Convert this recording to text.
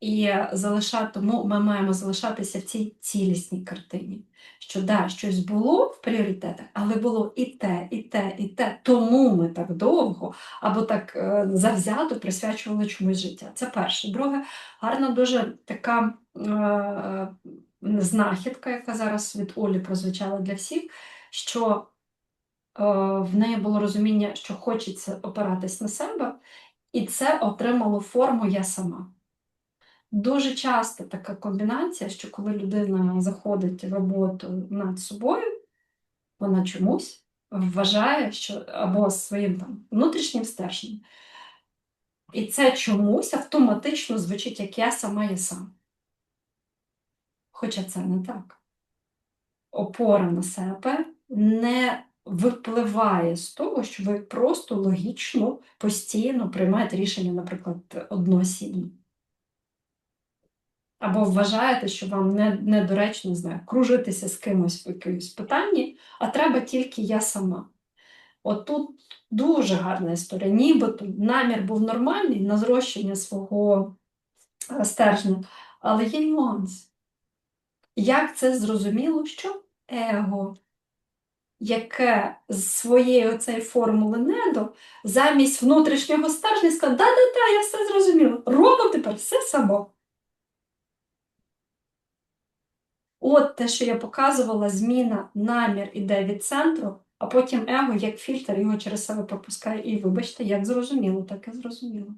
І залишати, тому ми маємо залишатися в цій цілісній картині. Що да, щось було в пріоритетах, але було і те, і те, і те. Тому ми так довго або так е, завзято присвячували чомусь життя. Це перше. Друге, гарна дуже така е, знахідка, яка зараз від Олі прозвучала для всіх, що е, в неї було розуміння, що хочеться опиратись на себе, і це отримало форму я сама. Дуже часто така комбінація, що коли людина заходить в роботу над собою, вона чомусь вважає, що або своїм там внутрішнім стержнем. І це чомусь автоматично звучить, як я сама я сам. Хоча це не так. Опора на себе не випливає з того, що ви просто логічно, постійно приймаєте рішення, наприклад, одноосібно. Або вважаєте, що вам не, недоречно не знаю, кружитися з кимось в якомусь питанні, а треба тільки я сама. От тут дуже гарна історія. Нібито намір був нормальний на зрощення свого е, стержня, але є нюанс. Як це зрозуміло, що его, яке з своєї оцеї формули недо, замість внутрішнього стержня сказав, да-да-да, я все зрозуміла. Робимо тепер все само. От те, що я показувала, зміна, намір іде від центру, а потім его, як фільтр, його через себе пропускає. І вибачте, як зрозуміло, так і зрозуміло.